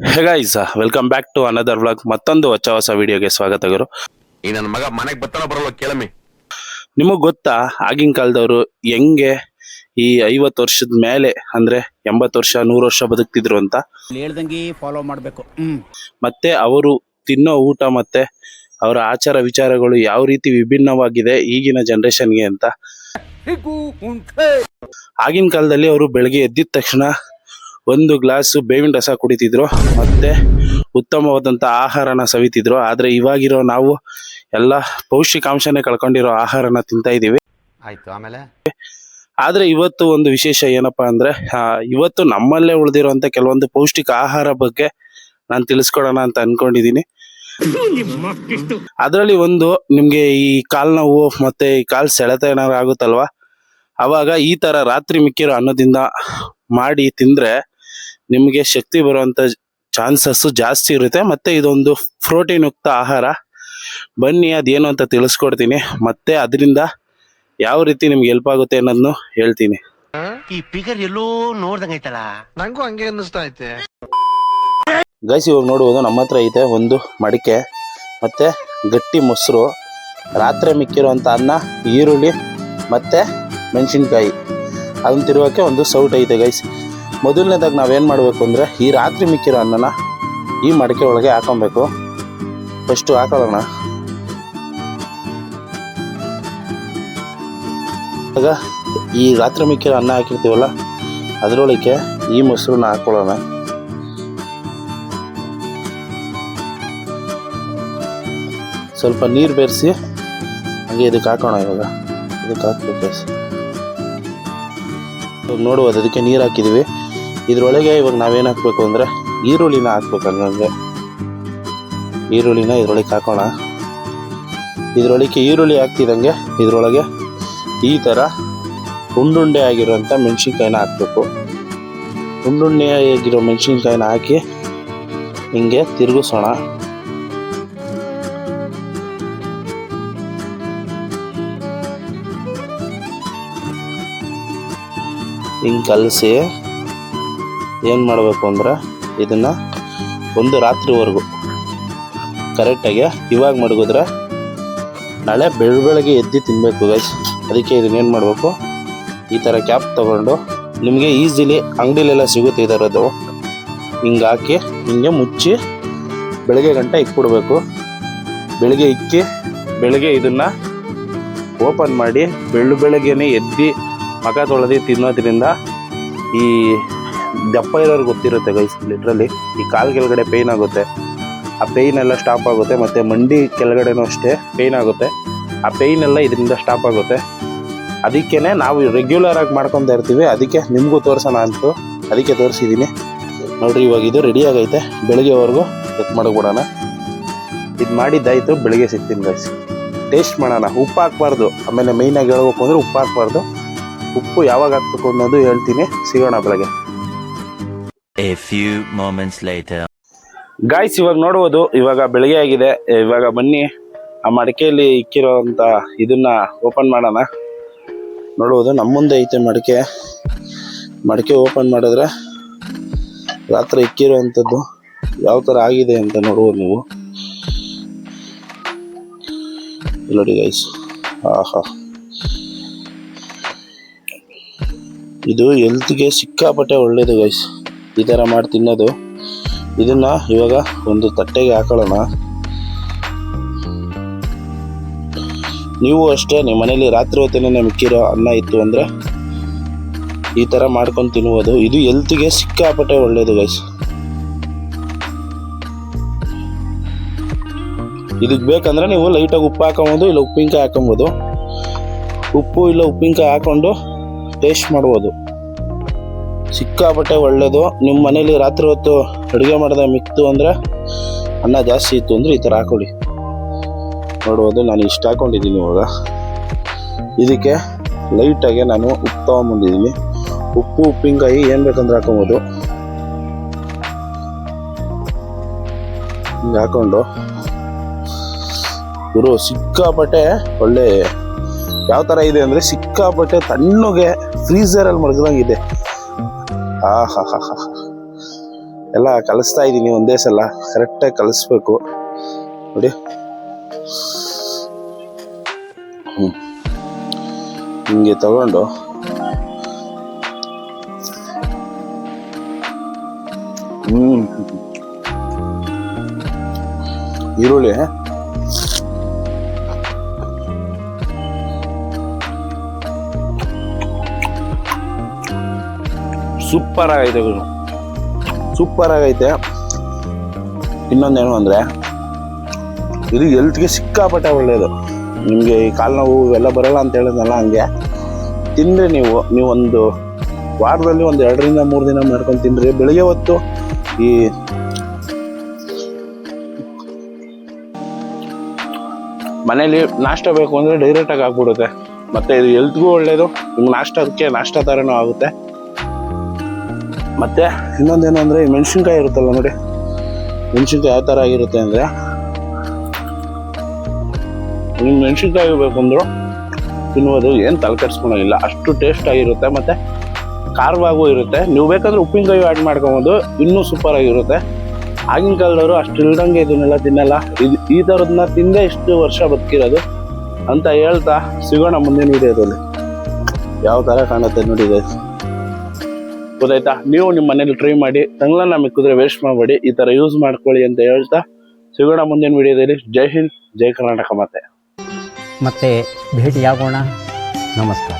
Guys welcome back to another vlog ಮತ್ತೊಂದು ಹೊಸ ಹೊಸ ವಿಡಿಯೋಗೆ ಸ್ವಾಗತ ಗುರು. ಈ ನನ್ನ ಮಗ ಮನೆಗೆ ಬರ್ತಾನ ಬರಲ್ಲ ಕೇಳಮ್ಮಿ. ನಿಮಗ್ ಗೊತ್ತಾ ಆಗಿನ ಕಾಲದವರು ಹೆಂಗೆ ಈ ಐವತ್ತು ವರ್ಷದ ಮೇಲೆ ಅಂದ್ರೆ ಎಂಬತ್ತು ವರ್ಷ ನೂರು ವರ್ಷ ಬದುಕ್ತಿದ್ರು ಅಂತ? ಹೇಳ್ದಂಗೆ ಫಾಲೋ ಮಾಡಬೇಕು. ಹ್ಮ್. ಮತ್ತೆ ಅವರು ತಿನ್ನೋ ಊಟ ಮತ್ತೆ ಅವರ ಆಚಾರ ವಿಚಾರಗಳು ಯಾವ ರೀತಿ ವಿಭಿನ್ನವಾಗಿದೆ ಈಗಿನ ಜನರೇಷನ್ಗೆ ಅಂತ? ಆಗಿನ ಕಾಲದಲ್ಲಿ ಅವರು ಬೆಳಗ್ಗೆ ಎದ್ದಿದ ತಕ್ಷಣ ಒಂದು ಗ್ಲಾಸ್ ಬೇವಿನ ರಸ ಕುಡಿತಿದ್ರು ಮತ್ತೆ ಉತ್ತಮವಾದಂಥ ಆಹಾರನ ಸವಿತಿದ್ರು. ಆದ್ರೆ ಇವಾಗಿರೋ ನಾವು ಎಲ್ಲ ಪೌಷ್ಟಿಕಾಂಶನೇ ಕಳ್ಕೊಂಡಿರೋ ಆಹಾರನ ತಿಂತಾ ಇದೀವಿ. ಆಯ್ತು ಆಮೇಲೆ? ಆದರೆ ಇವತ್ತು ಒಂದು ವಿಶೇಷ ಏನಪ್ಪಾ ಅಂದ್ರೆ ಇವತ್ತು ನಮ್ಮಲ್ಲೇ ಉಳಿದಿರುವಂಥ ಕೆಲವೊಂದು ಪೌಷ್ಟಿಕ ಆಹಾರ ಬಗ್ಗೆ ನಾನು ತಿಳಿಸ್ಕೊಡೋಣ ಅಂತ ಅನ್ಕೊಂಡಿದೀನಿ. ಅದರಲ್ಲಿ ಒಂದು ನಿಮ್ಗೆ ಈ ಕಾಲು ನೋವು ಮತ್ತೆ ಈ ಕಾಲ್ ಸೆಳೆತ ಏನಾದ್ರು ಆಗುತ್ತಲ್ವಾ? ಅವಾಗ ಈ ತರ ರಾತ್ರಿ ಮಿಕ್ಕಿರೋ ಅನ್ನದಿಂದ ಮಾಡಿ ತಿಂದ್ರೆ ನಿಮಗೆ ಶಕ್ತಿ ಬರುವಂತ ಚಾನ್ಸಸ್ ಜಾಸ್ತಿ ಇರುತ್ತೆ. ಮತ್ತೆ ಇದೊಂದು ಪ್ರೋಟೀನ್ ಯುಕ್ತ ಆಹಾರ. ಬನ್ನಿ ಅದೇನು ಅಂತ ತಿಳಿಸ್ಕೊಡ್ತೀನಿ. ಮತ್ತೆ ಅದರಿಂದ ಯಾವ ರೀತಿ ನಿಮ್ಗೆ ಹೆಲ್ಪ್ ಆಗುತ್ತೆ ಅನ್ನೋದನ್ನು ಹೇಳ್ತೀನಿ. ಈ ಫಿಗರ್ ಎಲ್ಲೋ ನೋಡ್ದಂಗೈತಲ್ಲ ನಂಗೂ ಹಂಗೆ ಅನ್ನಿಸ್ತಾ ಐತೆ. ಗೈಸ್ ಇವಾಗ ನೋಡುವುದು ನಮ್ಮ ಹತ್ರ ಐತೆ ಒಂದು ಮಡಿಕೆ. ಮತ್ತೆ ಗಟ್ಟಿ ಮೊಸರು ರಾತ್ರಿ ಮಿಕ್ಕಿರುವಂಥ ಅನ್ನ ಈರುಳ್ಳಿ ಮತ್ತೆ ಮೆಣಸಿನ್ಕಾಯಿ. ಅದನ್ನ ತಿರುವಕ್ಕೆ ಒಂದು ಸೌಟ್ ಐತೆ ಗೈಸ್ ಮೊದಲನೇದಾಗಿ ನಾವೇನು ಮಾಡಬೇಕು ಅಂದರೆ ಈ ರಾತ್ರಿ ಮಿಕ್ಕಿರೋ ಅನ್ನನ ಈ ಮಡಿಕೆ ಒಳಗೆ ಹಾಕೊಬೇಕು. ಫಸ್ಟು ಹಾಕೊಳ್ಳೋಣ. ಆಗ ಈ ರಾತ್ರಿ ಮಿಕ್ಕಿರೋ ಅನ್ನ ಹಾಕಿರ್ತೀವಲ್ಲ ಅದರೊಳಗೆ ಈ ಮೊಸರನ್ನ ಹಾಕೊಳ್ಳೋಣ. ಸ್ವಲ್ಪ ನೀರು ಬೆರೆಸಿ ಹಾಗೆ ಇದಕ್ಕೆ ಹಾಕೋಣ ಇವಾಗ. ಇದಕ್ಕೆ ಹಾಕ್ಬೇಕು. ನೋಡ್ಬೋದು ಅದಕ್ಕೆ ನೀರು ಹಾಕಿದ್ದೀವಿ ಇದ್ರೊಳಗೆ ಇವಾಗ ನಾವೇನು ಹಾಕ್ಬೇಕು ಅಂದರೆ ಈರುಳ್ಳಿನ ಹಾಕ್ಬೇಕು ಹಂಗಂಗೆ ಈರುಳ್ಳಿನ ಇದ್ರೊಳಗೆ ಹಾಕೋಣ. ಇದರೊಳಗೆ ಈರುಳ್ಳಿ ಹಾಕ್ತಿದ್ದಂಗೆ ಇದ್ರೊಳಗೆ ಈ ಥರ ಉಂಡುಂಡೆ ಆಗಿರೋಂಥ ಮೆಣಸಿನ್ಕಾಯಿನ ಹಾಕ್ಬೇಕು. ಉಂಡುಂಡೆ ಆಗಿರೋ ಮೆಣಸಿನ್ಕಾಯಿನ ಹಾಕಿ ಹಿಂಗೆ ತಿರುಗಿಸೋಣ. ಹಿಂಗೆ ಕಲಸಿ ಏನು ಮಾಡಬೇಕು ಅಂದ್ರೆ ಇದನ್ನು ಒಂದು ರಾತ್ರಿವರೆಗೂ ಕರೆಕ್ಟಾಗಿ ಇವಾಗ ಮಡಗಿದ್ರೆ ನಾಳೆ ಬೆಳ ಬೆಳಗ್ಗೆ ಎದ್ದು ತಿನ್ನಬೇಕು ಗೈಸ್ ಅದಕ್ಕೆ ಇದನ್ನೇನು ಮಾಡಬೇಕು? ಈ ಥರ ಕ್ಯಾಪ್ ತೊಗೊಂಡು ನಿಮಗೆ ಈಸಿಲಿ ಅಂಗಡಿಲೆಲ್ಲ ಸಿಗುತ್ತೆ ಇದರದ್ದು ಹಿಂಗೆ ಹಾಕಿ, ಹಿಂಗೆ ಮುಚ್ಚಿ ಬೆಳಗ್ಗೆ ಗಂಟೆ ಇಕ್ಬಿಡ್ಬೇಕು. ಬೆಳಗ್ಗೆ ಇಕ್ಕಿ, ಬೆಳಗ್ಗೆ ಇದನ್ನು ಓಪನ್ ಮಾಡಿ ಬೆಳ್ಳು ಬೆಳಗ್ಗೆನೇ ಎದ್ದು ಮಗ ತೊಳೆದು ತಿನ್ನೋದ್ರಿಂದ ಈ ದಪ್ಪ ಇರೋರು ಗೊತ್ತಿರುತ್ತೆ ಗೈಸ್ ಲಿಟ್ರಲಿ ಈ ಕಾಲು ಕೆಳಗಡೆ ಪೇಯ್ನ್ ಆಗುತ್ತೆ. ಆ ಪೇಯ್ನ್ ಎಲ್ಲ ಸ್ಟಾಪ್ ಆಗುತ್ತೆ, ಮತ್ತು ಮಂಡಿ ಕೆಳಗಡೆನೂ ಅಷ್ಟೇ ಪೇಯ್ನ್ ಆಗುತ್ತೆ. ಆ ಪೇಯ್ನ್ ಎಲ್ಲ ಇದರಿಂದ ಸ್ಟಾಪ್ ಆಗುತ್ತೆ. ಅದಕ್ಕೇ ನಾವು ರೆಗ್ಯುಲರ್ ಆಗಿ ಮಾಡ್ಕೊತಾ ಇರ್ತೀವಿ, ಅದಕ್ಕೆ ನಿಮಗೂ ತೋರಿಸೋಣ ಅಂತು, ಅದಕ್ಕೆ ತೋರಿಸಿದ್ದೀನಿ ನೋಡ್ರಿ, ಇವಾಗ ಇದು ರೆಡಿ ಆಗೈತೆ, ಬೆಳಗ್ಗೆವರೆಗೂ ಚೆಕ್ ಮಾಡಿಬಿಡೋಣ ಇದು ಮಾಡಿದ್ದಾಯಿತು, ಬೆಳಗ್ಗೆ ಸಿಗ್ತೀನಿ ಗೈಸ್ ಟೇಸ್ಟ್ ಮಾಡೋಣ, ಉಪ್ಪು ಹಾಕ್ಬಾರ್ದು. ಆಮೇಲೆ ಮೇಯ್ನಾಗಿ ಹೇಳ್ಬೇಕು ಅಂದರೆ ಉಪ್ಪು ಹಾಕ್ಬಾರ್ದು. ಉಪ್ಪು ಯಾವಾಗ ಹಾಕ್ಬೇಕು ಅನ್ನೋದು ಹೇಳ್ತೀನಿ, ಸಿಗೋಣ ಬೆಳಗ್ಗೆ. A few moments later. Guys ಇವಾಗ ನೋಡ್ಬೋದು, ಇವಾಗ ಬೆಳಿಗ್ಗೆ ಆಗಿದೆ. ಇವಾಗ ಬನ್ನಿ, ಆ ಮಡಿಕೆಯಲ್ಲಿ ಇಕ್ಕಿರೋಂಥ ಇದನ್ನ ಓಪನ್ ಮಾಡೋಣ. ನೋಡ್ಬೋದು, ನಮ್ಮ ಮುಂದೆ ಐತೆ ಮಡಿಕೆ. ಮಡಿಕೆ ಓಪನ್ ಮಾಡಿದ್ರೆ ರಾತ್ರಿ ಇಕ್ಕಿರೋವಂಥದ್ದು ಯಾವ ಥರ ಆಗಿದೆ ಅಂತ ನೋಡ್ಬೋದು ನೀವು. ನೋಡಿ ಗೈಸ್ ಆಹಾ. ಇದು ಹೆಲ್ತ್ಗೆ ಸಿಕ್ಕಾಪಟ್ಟೆ ಒಳ್ಳೇದು ಗೈಸ್ ಈ ಥರ ಮಾಡಿ ತಿನ್ನೋದು. ಇದನ್ನು ಇವಾಗ ಒಂದು ತಟ್ಟೆಗೆ ಹಾಕೊಳ್ಳೋಣ. ನೀವು ಅಷ್ಟೇ ನಿಮ್ಮ ಮನೇಲಿ ರಾತ್ರಿ ಹೊತ್ತಿನೇ ಮಿಕ್ಕಿರೋ ಅನ್ನ ಇತ್ತು ಅಂದರೆ ಈ ಥರ ಮಾಡ್ಕೊಂಡು ತಿನ್ಬೋದು. ಇದು ಎಲ್ತಿಗೆ ಸಿಕ್ಕಾಪಟ್ಟೆ ಒಳ್ಳೆಯದು ಗೈಸ್ ಇದಕ್ಕೆ ಬೇಕಂದ್ರೆ ನೀವು ಲೈಟಾಗಿ ಉಪ್ಪು ಹಾಕೊಬೋದು, ಇಲ್ಲ ಉಪ್ಪಿನಕಾಯಿ ಹಾಕೊಬೋದು. ಉಪ್ಪು ಇಲ್ಲ ಉಪ್ಪಿನಕಾಯಿ ಹಾಕೊಂಡು ಟೇಸ್ಟ್ ಮಾಡ್ಬೋದು. ಸಿಕ್ಕಾಪಟ್ಟೆ ಒಳ್ಳೇದು. ನಿಮ್ಮ ಮನೇಲಿ ರಾತ್ರಿ ಹೊತ್ತು ಅಡುಗೆ ಮಾಡಿದ ಮಿಕ್ತು ಅಂದರೆ ಅನ್ನ ಜಾಸ್ತಿ ಇತ್ತು ಅಂದರೆ ಈ ಥರ ಹಾಕೊಳ್ಳಿ. ನೋಡ್ಬೋದು, ನಾನು ಇಷ್ಟು ಹಾಕೊಂಡಿದ್ದೀನಿ ಇವಾಗ. ಇದಕ್ಕೆ ಲೈಟಾಗಿ ನಾನು ಉಪ್ಪು ತೊಗೊಂಬಂದಿದ್ದೀನಿ ಉಪ್ಪು, ಉಪ್ಪಿನಕಾಯಿ ಏನು ಬೇಕಂದ್ರೆ ಹಾಕೊಬೋದು. ಹಿಂಗೆ ಹಾಕೊಂಡು. ಗುರು, ಸಿಕ್ಕಾಪಟ್ಟೆ ಒಳ್ಳೆ ಯಾವ ಥರ ಇದೆ ಅಂದರೆ ಸಿಕ್ಕಾಪಟ್ಟೆ ತಣ್ಣಗೆ ಫ್ರೀಸರಲ್ಲಿ ಮಡಗ್ದಂಗಿದೆ ಆ, ಹಾ ಹಾ ಹಾ ಎಲ್ಲ ಕಲಿಸ್ತಾ ಇದ್ದೀನಿ ಒಂದೇ ಸಲ. ಕರೆಕ್ಟಾಗಿ ಕಲಿಸ್ಬೇಕು. ನೋಡಿ. ಹ್ಞೂ ಹಿಂಗೆ ತಗೊಂಡು. ಹ್ಞೂ ಈರುಳ್ಳಿ ಸೂಪರ್ ಆಗೈತೆ ಸೂಪರ್ ಆಗೈತೆ. ಇನ್ನೊಂದೇನು ಅಂದರೆ, ಇದು ಹೆಲ್ತ್ಗೆ ಸಿಕ್ಕಾಪಟ್ಟೆ ಒಳ್ಳೆಯದು ನಿಮಗೆ ಈ ಕಾಲು ನೋವು ಇವೆಲ್ಲ ಬರಲ್ಲ ಅಂತ ಹೇಳಿದ್ನಲ್ಲ ಹಂಗೆ. ತಿಂದರೆ ನೀವು, ನೀವೊಂದು ವಾರದಲ್ಲಿ ಒಂದು ಎರಡರಿಂದ ಮೂರು ದಿನ ಮಾಡ್ಕೊಂಡು ತಿಂದ್ರಿ ಬೆಳಿಗ್ಗೆ ಹೊತ್ತು ಈ ಮನೇಲಿ ನಾಷ್ಟ ಬೇಕು ಅಂದರೆ ಡೈರೆಕ್ಟಾಗಿ ಆಗ್ಬಿಡುತ್ತೆ ಮತ್ತು ಇದು ಎಲ್ತ್ಗೂ ಒಳ್ಳೆಯದು ನಿಮ್ಗೆ ನಾಷ್ಟ ಅದಕ್ಕೆ ನಾಷ್ಟ ಥರನೂ ಆಗುತ್ತೆ. ಮತ್ತೆ ಇನ್ನೊಂದೇನು ಅಂದರೆ ಈ ಮೆಣಸಿನ್ಕಾಯಿ ಇರುತ್ತಲ್ಲ ನೋಡಿ. ಮೆಣಸಿನ್ಕಾಯಿ ಯಾವ ಥರ ಆಗಿರುತ್ತೆ ಅಂದರೆ ನಿಮ್ಗೆ ಮೆಣಸಿನ್ಕಾಯಿ ಬೇಕು ಅಂದ್ರು ತಿನ್ಬೋದು, ಏನು ತಲೆ ಅಷ್ಟು ಟೇಸ್ಟ್ ಆಗಿರುತ್ತೆ ಮತ್ತು ಖಾರವಾಗೂ ಇರುತ್ತೆ. ನೀವು ಬೇಕಾದ್ರೆ ಉಪ್ಪಿನಕಾಯಿ ಆ್ಯಡ್ ಮಾಡ್ಕೊಬೋದು, ಇನ್ನೂ ಸೂಪರ್ ಆಗಿರುತ್ತೆ. ಆಗಿನ ಕಾಲದವರು ಅಷ್ಟು ಇಲ್ದಂಗೆ ಇದನ್ನೆಲ್ಲ ತಿನ್ನಲ್ಲ. ಇದು ಈ ಥರದನ್ನ ತಿಂದೇ ಇಷ್ಟು ವರ್ಷ ಬದುಕಿರೋದು ಅಂತ ಹೇಳ್ತಾ ಸಿಗೋಣ ಮುಂದಿನ ವಿಡಿಯೋದಲ್ಲಿ ಯಾವ ಥರ ಕಾಣುತ್ತೆ ನೋಡಿ ಇದು ಗೊತ್ತಾಯ್ತಾ? ನೀವು ನಿಮ್ಮ ಮನೇಲಿ ಟ್ರೈ ಮಾಡಿ, ತಂಗ್ಳನ್ನ ಕುದುರೆ ವೇಸ್ಟ್ ಮಾಡಬೇಡಿ, ಈ ಥರ ಯೂಸ್ ಮಾಡ್ಕೊಳ್ಳಿ ಅಂತ ಹೇಳ್ತಾ ಸಿಗೋಣ ಮುಂದಿನ ವಿಡಿಯೋದಲ್ಲಿ. ಜೈ ಹಿಂದ್, ಜೈ ಕರ್ನಾಟಕ ಮತ್ತೆ ಮತ್ತೆ ಭೇಟಿಯಾಗೋಣ. ನಮಸ್ಕಾರ.